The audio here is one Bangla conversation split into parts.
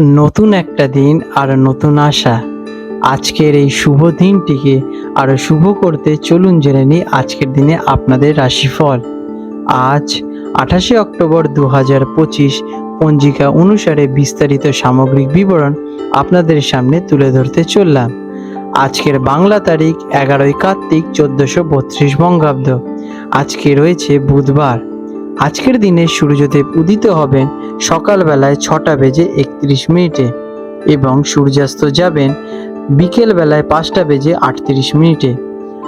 নতুন একটা দিন আর নতুন আশা। আজকের এই শুভ দিনটিকে আরও শুভ করতে চলুন জেনে নিই আজকের দিনে আপনাদের রাশিফল। আজ আঠাশে অক্টোবর দু হাজার পঁচিশ পঞ্জিকা অনুসারে বিস্তারিত সামগ্রিক বিবরণ আপনাদের সামনে তুলে ধরতে চললাম। আজকের বাংলা তারিখ এগারোই কার্তিক চোদ্দশো বত্রিশ বঙ্গাব্দ। আজকে রয়েছে বুধবার। আজকের দিনে সূর্যদেব উদিত হবেন সকালবেলায় ছটা বেজে একত্রিশ মিনিটে এবং সূর্যাস্ত যাবেন বিকেল বেলায় পাঁচটা বেজে আটত্রিশ মিনিটে।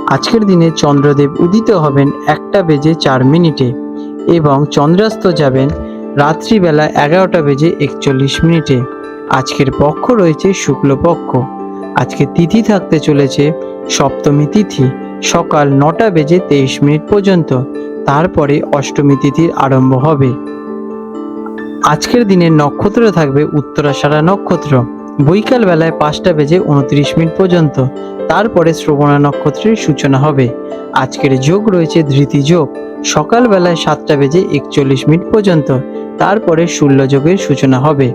আজকের দিনে চন্দ্রদেব উদিত হবেন একটা বেজে চার মিনিটে এবং চন্দ্রাস্ত যাবেন রাত্রিবেলা এগারোটা বেজে একচল্লিশ মিনিটে। আজকের পক্ষ রয়েছে শুক্লপক্ষ। আজকে তিথি থাকতে চলেছে সপ্তমী তিথি, সকাল নটা বেজে তেইশ মিনিট পর্যন্ত। তারপরে অষ্টমী তিথির আরম্ভ হবে। আজকের দিনে নক্ষত্র থাকবে উত্তরাষাঢ়া নক্ষত্র। বৈকাল বেলায় পাঁচটা বেজে উনত্রিশ মিনিট পর্যন্ত। তারপরে শ্রবণা নক্ষত্রের সূচনা হবে। আজকের যোগ রয়েছে ধৃতি যোগ। সকাল বেলায় সাতটা বেজে একচল্লিশ মিনিট পর্যন্ত। তারপরে যোগের সূচনা হবে।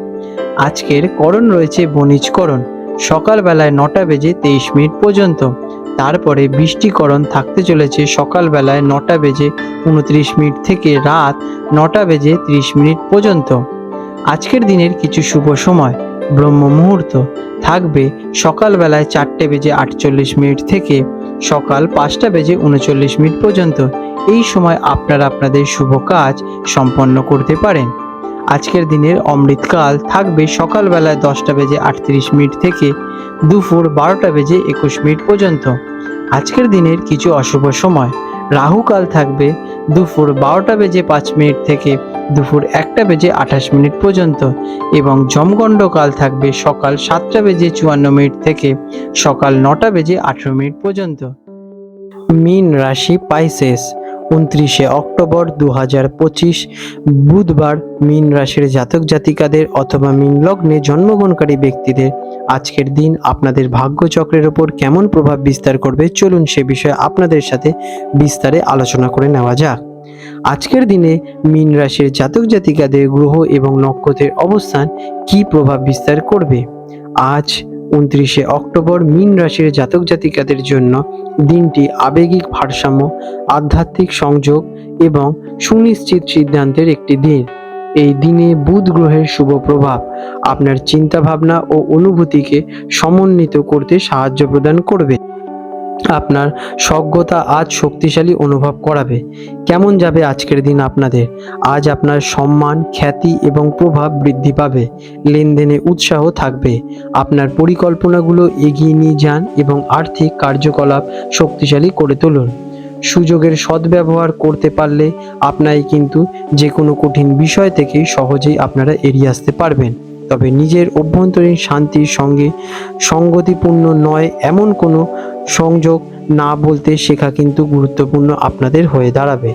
আজকের করণ রয়েছে বণিজকরণ। সকাল বেলায় নটা বেজে তেইশ মিনিট পর্যন্ত। তারপরে বৃষ্টিকরণ থাকতে চলেছে সকালবেলায় নটা বেজে উনত্রিশ মিনিট থেকে রাত নটা বেজে ত্রিশ মিনিট পর্যন্ত। আজকের দিনের কিছু শুভ সময়। ব্রহ্ম মুহূর্ত। থাকবে সকালবেলায় চারটে বেজে আটচল্লিশ মিনিট থেকে সকাল পাঁচটা বেজে উনচল্লিশ মিনিট পর্যন্ত। এই সময় আপনারা আপনাদের শুভ কাজ সম্পন্ন করতে পারেন। আজকের দিনের অমৃতকাল থাকবে সকালবেলায় দশটা বেজে আটত্রিশ মিনিট থেকে দুপুর বারোটা বেজে একুশ মিনিট পর্যন্ত। আজকের দিনের কিছু অশুভ সময়। রাহুকাল থাকবে দুপুর বারোটা বেজে পাঁচ মিনিট থেকে দুপুর একটা বেজে আঠাশ মিনিট পর্যন্ত এবং জমগণ্ড কাল থাকবে সকাল সাতটা বেজে চুয়ান্ন মিনিট থেকে সকাল নটা বেজে আঠেরো মিনিট পর্যন্ত। মিন রাশি পাইসেস। উনত্রিশে অক্টোবর দু হাজার পঁচিশ, বুধবার মিন রাশির জাতক জাতিকাদের অথবা মিন লগ্নে জন্মগ্রহণকারী ব্যক্তিদের আজকের দিন আপনাদের ভাগ্যচক্রের ওপর কেমন প্রভাব বিস্তার করবে চলুন সে বিষয়ে আপনাদের সাথে বিস্তারে আলোচনা করে নেওয়া যাক। আজকের দিনে মীন রাশির জাতক জাতিকাদের গ্রহ এবং নক্ষত্রের অবস্থান কি প্রভাব বিস্তার করবে? আজ উনত্রিশে অক্টোবর মিন রাশির জাতক জাতিকাদের জন্য দিনটি আবেগিক ভারসাম্য, আধ্যাত্মিক সংযোগ এবং সুনিশ্চিত সিদ্ধান্তের একটি দিন। এই দিনে বুধ গ্রহের শুভ প্রভাব আপনার চিন্তাভাবনা ও অনুভূতিকে সমন্বিত করতে সাহায্য প্রদান করবে। আপনার সজ্ঞতা আজ শক্তিশালী অনুভব করাবে। কেমন যাবে আজকের দিন আপনাদের? আজ আপনার সম্মান, খ্যাতি এবং প্রভাব বৃদ্ধি পাবে। লেনদেনে উৎসাহ থাকবে। আপনার পরিকল্পনাগুলো এগিয়ে নিয়ে যান এবং আর্থিক কার্যকলাপ শক্তিশালী করে তুলুন। সুযোগের সদ্ব্যবহার করতে পারলে আপনাই কিন্তু যে কোনো কঠিন বিষয় থেকে সহজেই আপনারা এড়িয়ে আসতে পারবেন। তবে নিজের অভ্যন্তরীণ শান্তির সঙ্গে সঙ্গতিপূর্ণ নয় এমন কোনো সংযোগ না বলতে শেখা কিন্তু গুরুত্বপূর্ণ আপনাদের হয়ে দাঁড়াবে।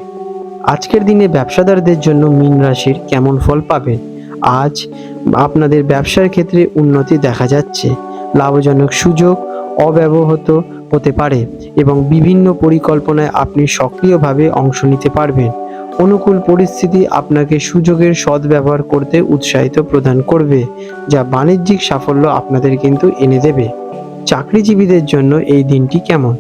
আজকের দিনে ব্যবসাদারদের জন্য মীন রাশির কেমন ফল পাবেন? আজ আপনাদের ব্যবসার ক্ষেত্রে উন্নতি দেখা যাচ্ছে। লাভজনক সুযোগ অব্যবহত হতে পারে এবং বিভিন্ন পরিকল্পনায় আপনি সক্রিয়ভাবে অংশ নিতে পারবেন। অনুকূল পরিস্থিতি আপনাকে সুযোগের সদ্ব্যবহার করতে উৎসাহিত প্রদান করবে, যা বাণিজ্যিক সাফল্য আপনাদের কিন্তু এনে দেবে। চাকরিজীবীদের জন্য এই দিনটি কেমন?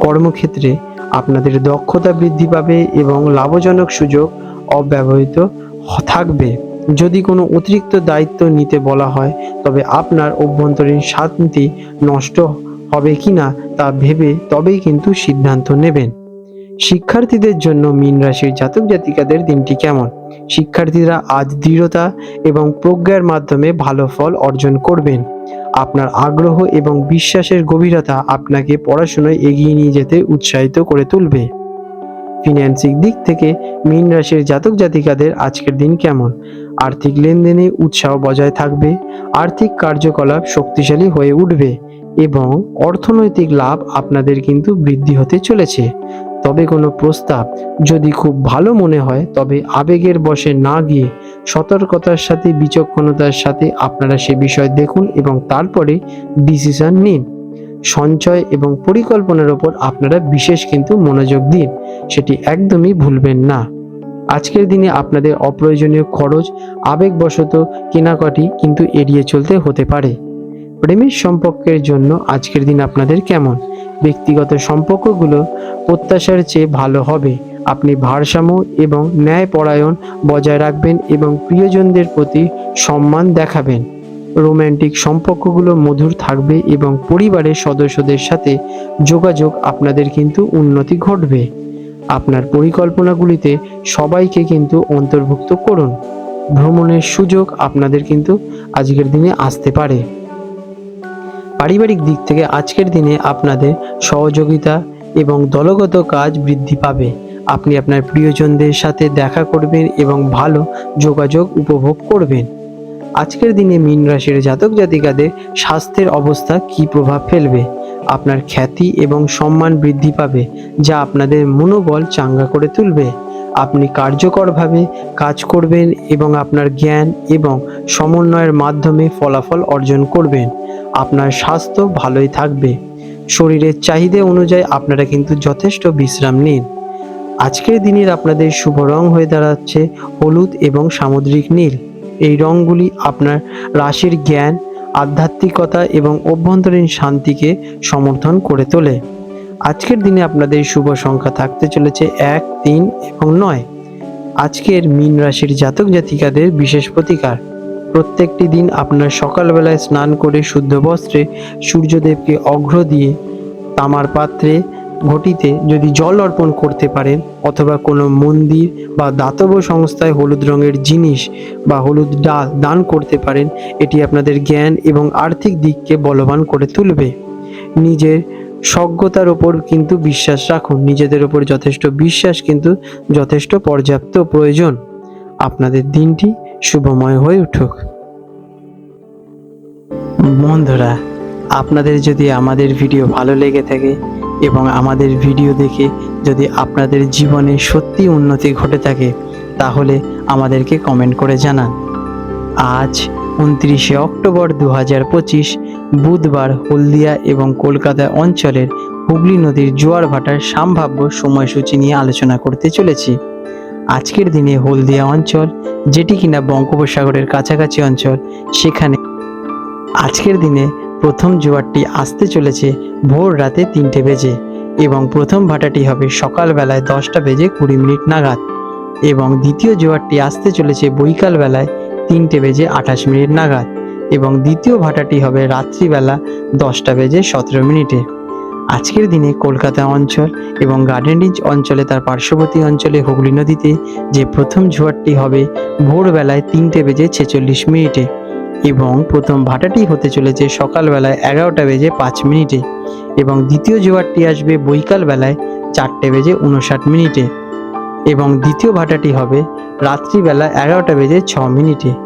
কর্মক্ষেত্রে আপনাদের দক্ষতা বৃদ্ধি পাবে এবং লাভজনক সুযোগ অব্যবহৃত থাকবে। যদি কোনো অতিরিক্ত দায়িত্ব নিতে বলা হয়, তবে আপনার অভ্যন্তরীণ শান্তি নষ্ট হবে কি না তা ভেবে তবেই কিন্তু সিদ্ধান্ত নেবেন। শিক্ষার্থীদের জন্য মীন রাশির জাতক জাতিকাদের দিনটি কেমন? শিক্ষার্থীরা আজ দৃঢ়তা এবং প্রজ্ঞার মাধ্যমে ভালো ফল অর্জন করবেন। আপনার আগ্রহ এবং বিশ্বাসের গভীরতা আপনাকে পড়াশোনায় এগিয়ে নিয়ে যেতে উৎসাহিত করে তুলবে। ফিন্যান্সিক দিক থেকে মীন রাশির জাতক জাতিকাদের আজকের দিন কেমন? আর্থিক লেনদেনে উৎসাহ বজায় থাকবে, আর্থিক কার্যকলাপ শক্তিশালী হয়ে উঠবে এবং অর্থনৈতিক লাভ আপনাদের কিন্তু বৃদ্ধি হতে চলেছে। তবে কোনো প্রস্তাব যদি খুব ভালো মনে হয়, তবে আবেগের বশে না গিয়ে সতর্কতার সাথে, বিচক্ষণতার সাথে আপনারা সে বিষয় দেখুন এবং তারপরে ডিসিশন নিন। সঞ্চয় এবং পরিকল্পনার ওপর আপনারা বিশেষ কিন্তু মনোযোগ দিন, সেটি একদমই ভুলবেন না। আজকের দিনে আপনাদের অপ্রয়োজনীয় খরচ আবেগবশত কেনাকাটি কিন্তু এড়িয়ে চলতে হতে পারে। প্রেমের সম্পর্কের জন্য আজকের দিন আপনাদের কেমন? ব্যক্তিগত সম্পর্কগুলো প্রত্যাশার চেয়ে ভালো হবে। আপনি ভারসাম্য এবং ন্যায়পরায়ণ বজায় রাখবেন এবং প্রিয়জনদের প্রতি সম্মান দেখাবেন। রোম্যান্টিক সম্পর্কগুলো মধুর থাকবে এবং পরিবারের সদস্যদের সাথে যোগাযোগ আপনাদের কিন্তু উন্নতি ঘটবে। আপনার পরিকল্পনাগুলিতে সবাইকে কিন্তু অন্তর্ভুক্ত করুন। ভ্রমণের সুযোগ আপনাদের কিন্তু আজকের দিনে আসতে পারে। পারিবারিক দিক থেকে আজকের দিনে আপনাদের সহযোগিতা এবং দলগত কাজ বৃদ্ধি পাবে। আপনি আপনার প্রিয়জনদের সাথে দেখা করবেন এবং ভালো যোগাযোগ উপভোগ করবেন। আজকের দিনে মীন রাশির জাতক জাতিকাদের স্বাস্থ্যের অবস্থা কী প্রভাব ফেলবে? আপনার খ্যাতি এবং সম্মান বৃদ্ধি পাবে, যা আপনাদের মনোবল চাঙ্গা করে তুলবে। আপনি কার্যকরভাবে কাজ করবেন এবং আপনার জ্ঞান এবং সমন্বয়ের মাধ্যমে ফলাফল অর্জন করবেন। আপনার স্বাস্থ্য ভালোই থাকবে। শরীরের চাহিদা অনুযায়ী আপনারা কিন্তু যথেষ্ট বিশ্রাম নিন। আজকের দিনের আপনাদের শুভ রং হয়ে দাঁড়াচ্ছে হলুদ এবং সামুদ্রিক নীল। এই রঙগুলি আপনার রাশির জ্ঞান, আধ্যাত্মিকতা এবং অভ্যন্তরীণ শান্তিকে সমর্থন করে তোলে। আজকের দিনে আপনাদের শুভ সংখ্যা থাকতে চলেছে এক, তিন এবং নয়। আজকের মীন রাশির জাতক জাতিকাদের বিশেষ প্রতিকার। প্রত্যেকটি দিন আপনার সকালবেলায় স্নান করে শুদ্ধ বস্ত্রে সূর্যদেবকে অঘ্র দিয়ে তামার পাত্রে ঘটিতে যদি জল অর্পণ করতে পারেন, অথবা কোনো মন্দির বা দাতব্য সংস্থায় হলুদ রঙের জিনিস বা হলুদ ডাল দান করতে পারেন, এটি আপনাদের জ্ঞান এবং আর্থিক দিককে বলবান করে তুলবে। নিজের সজ্ঞতার ওপর কিন্তু বিশ্বাস রাখুন। নিজেদের ওপর যথেষ্ট বিশ্বাস কিন্তু যথেষ্ট পর্যাপ্ত প্রয়োজন। আপনাদের দিনটি শুভময় হয়ে উঠুক। বন্ধুরা, আপনাদের যদি আমাদের ভিডিও ভালো লেগে থাকে এবং আমাদের ভিডিও দেখে যদি আপনাদের জীবনে সত্যি উন্নতি ঘটে থাকে, তাহলে আমাদেরকে কমেন্ট করে জানান। আজ উনত্রিশে অক্টোবর দু হাজার পঁচিশ বুধবার হলদিয়া এবং কলকাতা অঞ্চলের হুগলি নদীর জোয়ার ভাটার সম্ভাব্য সময়সূচি নিয়ে আলোচনা করতে চলেছি। আজকের দিনে হলদিয়া অঞ্চল, যেটি কিনা বঙ্গোপসাগরের কাছাকাছি অঞ্চল, সেখানে আজকের দিনে প্রথম জোয়ারটি আসতে চলেছে ভোর রাতে তিনটে বেজে এবং প্রথম ভাটাটি হবে সকালবেলায় দশটা বেজে কুড়ি মিনিট নাগাদ এবং দ্বিতীয় জোয়ারটি আসতে চলেছে বৈকাল বেলায় তিনটে বেজে আঠাশ মিনিট নাগাদ। এবং দ্বিতীয় ভাটাটি হবে রাত্রিবেলা দশটা বেজে সতেরো মিনিটে। আজকের দিনে কলকাতা অঞ্চল এবং গার্ডেন রিচ অঞ্চলে তার পার্শ্ববর্তী অঞ্চলে হুগলি নদীতে যে প্রথম জোয়ারটি হবে ভোরবেলায় তিনটে বেজে ছেচল্লিশ মিনিটে এবং প্রথম ভাটাটি হতে চলেছে সকালবেলায় এগারোটা বেজে পাঁচ মিনিটে এবং দ্বিতীয় জোয়ারটি আসবে বৈকাল বেলায় চারটে বেজে উনষাট মিনিটে এবং দ্বিতীয় ভাটাটি হবে রাত্রিবেলা এগারোটা বেজে ছ মিনিটে।